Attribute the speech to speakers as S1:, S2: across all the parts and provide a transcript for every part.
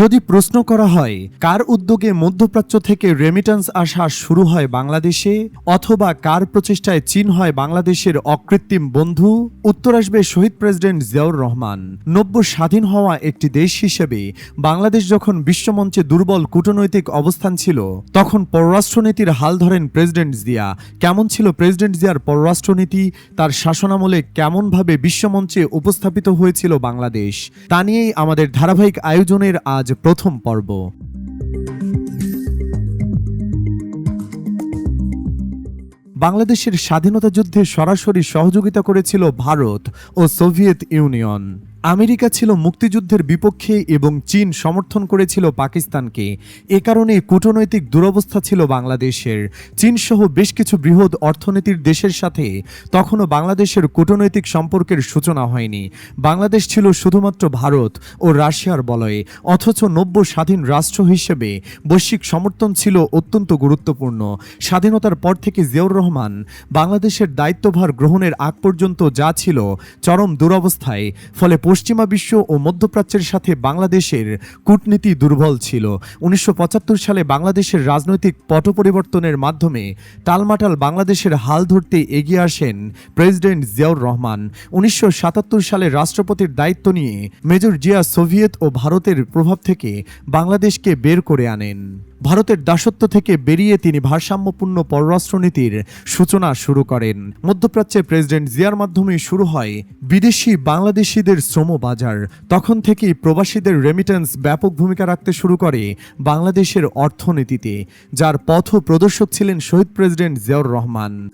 S1: যদি প্রশ্ন করা হয়, কার উদ্যোগে মধ্যপ্রাচ্য থেকে রেমিটেন্স আসা শুরু হয় বাংলাদেশে, অথবা কার প্রচেষ্টায় চীন হয় বাংলাদেশের অকৃত্রিম বন্ধু? উত্তর আসবে শহীদ প্রেসিডেন্ট জিয়াউর রহমান। নব্য স্বাধীন হওয়া একটি দেশ হিসেবে, বাংলাদেশ যখন বিশ্বমঞ্চে দুর্বল কূটনৈতিক অবস্থান ছিল, তখন পররাষ্ট্রনীতির হাল ধরেন প্রেসিডেন্ট জিয়া। কেমন ছিল প্রেসিডেন্ট জিয়ার পররাষ্ট্রনীতি? তার শাসনামলে কেমনভাবে বিশ্বমঞ্চে উপস্থাপিত হয়েছিল বাংলাদেশ? তা নিয়েই আমাদের ধারাবাহিক আয়োজনের আজ প্রথম পর্ব। বাংলাদেশের স্বাধীনতা যুদ্ধে সরাসরি সহযোগিতা করেছিল ভারত ও সোভিয়েত ইউনিয়ন। আমেরিকা ছিল মুক্তিযুদ্ধের বিপক্ষে এবং চীন সমর্থন করেছিল পাকিস্তানকে। এ কারণে কূটনৈতিক দুরবস্থা ছিল বাংলাদেশের। চীন সহ বেশ কিছু বৃহৎ অর্থনীতির দেশের সাথে তখনও বাংলাদেশের কূটনৈতিক সম্পর্কের সূচনা হয়নি। বাংলাদেশ ছিল শুধুমাত্র ভারত ও রাশিয়ার বলয়ে, অথচ নব্য স্বাধীন রাষ্ট্র হিসেবে বৈশ্বিক সমর্থন ছিল অত্যন্ত গুরুত্বপূর্ণ। স্বাধীনতার পর থেকে জিয়াউর রহমান বাংলাদেশের দায়িত্বভার গ্রহণের আগ পর্যন্ত যা ছিল চরম দুরবস্থায়, ফলে পশ্চিমা বিশ্ব ও মধ্যপ্রাচ্যের সাথে বাংলাদেশের কূটনীতি দুর্বল ছিল। উনিশশো সালে বাংলাদেশের রাজনৈতিক পট পরিবর্তনের মাধ্যমে টালমাটাল বাংলাদেশের হাল ধরতে এগিয়ে আসেন প্রেসিডেন্ট জিয়াউর রহমান। উনিশশো সাতাত্তর সালে রাষ্ট্রপতির দায়িত্ব নিয়ে মেজর জিয়া সোভিয়েত ও ভারতের প্রভাব থেকে বাংলাদেশকে বের করে আনেন। ভারতের দাসত্ব থেকে বেরিয়ে তিনি ভারসাম্যপূর্ণ পররাষ্ট্রনীতির সূচনা শুরু করেন। মধ্যপ্রাচ্যে প্রেসিডেন্ট জিয়ার মাধ্যমে শুরু হয় বিদেশি বাংলাদেশিদের শ্রম বাজার। তখন থেকেই প্রবাসীদের রেমিটেন্স ব্যাপক ভূমিকা রাখতে শুরু করে বাংলাদেশের অর্থনীতিতে, যার পথ প্রদর্শক ছিলেন শহীদ প্রেসিডেন্ট জিয়াউর রহমান।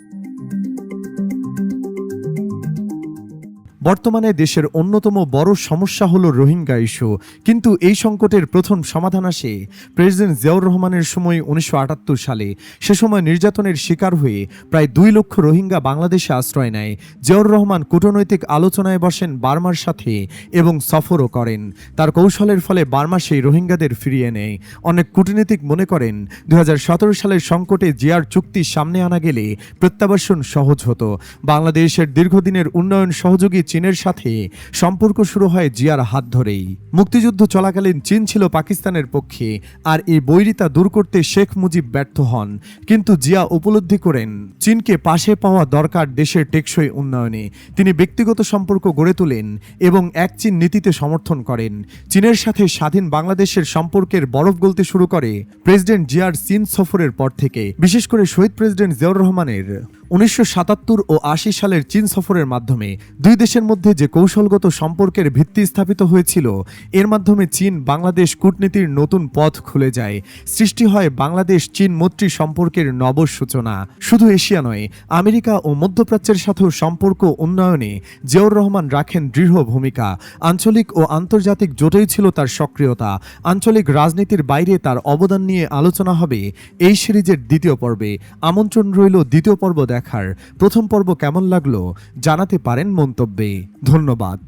S1: বর্তমানে দেশের অন্যতম বড় সমস্যা হলো রোহিঙ্গা ইস্যু। কিন্তু এই সংকটের প্রথম সমাধান আসে প্রেসিডেন্ট জিয়াউর রহমানের সময় উনিশশো আটাত্তর সালে। সে সময় নির্যাতনের শিকার হয়ে প্রায় দুই লক্ষ রোহিঙ্গা বাংলাদেশে আশ্রয় নেয়। জিয়াউর রহমান কূটনৈতিক আলোচনায় বসেন বার্মার সাথে এবং সফরও করেন। তার কৌশলের ফলে বার্মা সেই রোহিঙ্গাদের ফিরিয়ে নেয়। অনেক কূটনীতিক মনে করেন দু হাজার সতেরো সালের সংকটে জিয়ার চুক্তি সামনে আনা গেলে প্রত্যাবাসন সহজ হতো। বাংলাদেশের দীর্ঘদিনের উন্নয়ন সহযোগী চীনের সাথে সম্পর্ক শুরু হয় জিয়ার হাত ধরেই। মুক্তিযুদ্ধ চলাকালীন চীন ছিল পাকিস্তানের পক্ষে, আর এই বৈরিতা দূর করতে শেখ মুজিব ব্যর্থ হন। কিন্তু জিয়া উপলব্ধি করেন, চীনকে পাশে পাওয়া দরকার দেশের টেকসই উন্নয়নে। তিনি ব্যক্তিগত সম্পর্ক গড়ে তোলেন এবং এক চীন নীতিতে সমর্থন করেন। চীনের সাথে স্বাধীন বাংলাদেশের সম্পর্কের বরফ গলতে শুরু করে প্রেসিডেন্ট জিয়ার চীন সফরের পর থেকে, বিশেষ করে শহীদ প্রেসিডেন্ট জিয়াউর রহমানের। উনিশশো সাতাত্তর ও আশি সালের চীন সফরের মাধ্যমে দুই দেশের মধ্যে যে কৌশলগত সম্পর্কের ভিত্তি স্থাপিত হয়েছিল, এর মাধ্যমে চীন বাংলাদেশ কূটনীতির নতুন পথ খুলে যায়। সৃষ্টি হয় বাংলাদেশ চীন মৈত্রী সম্পর্কের নব সূচনা শুধু এশিয়া নয়, আমেরিকা ও মধ্যপ্রাচ্যের সাথেও সম্পর্ক উন্নয়নে জিয়াউর রহমান রাখেন দৃঢ় ভূমিকা। আঞ্চলিক ও আন্তর্জাতিক জোটেই ছিল তার সক্রিয়তা। আঞ্চলিক রাজনীতির বাইরে তার অবদান নিয়ে আলোচনা হবে এই সিরিজের দ্বিতীয় পর্বে। আমন্ত্রণ রইল দ্বিতীয় পর্ব দেখার প্রথম পর্ব কেমন লাগল জানাতে পারেন মন্তব্যে। ধন্যবাদ।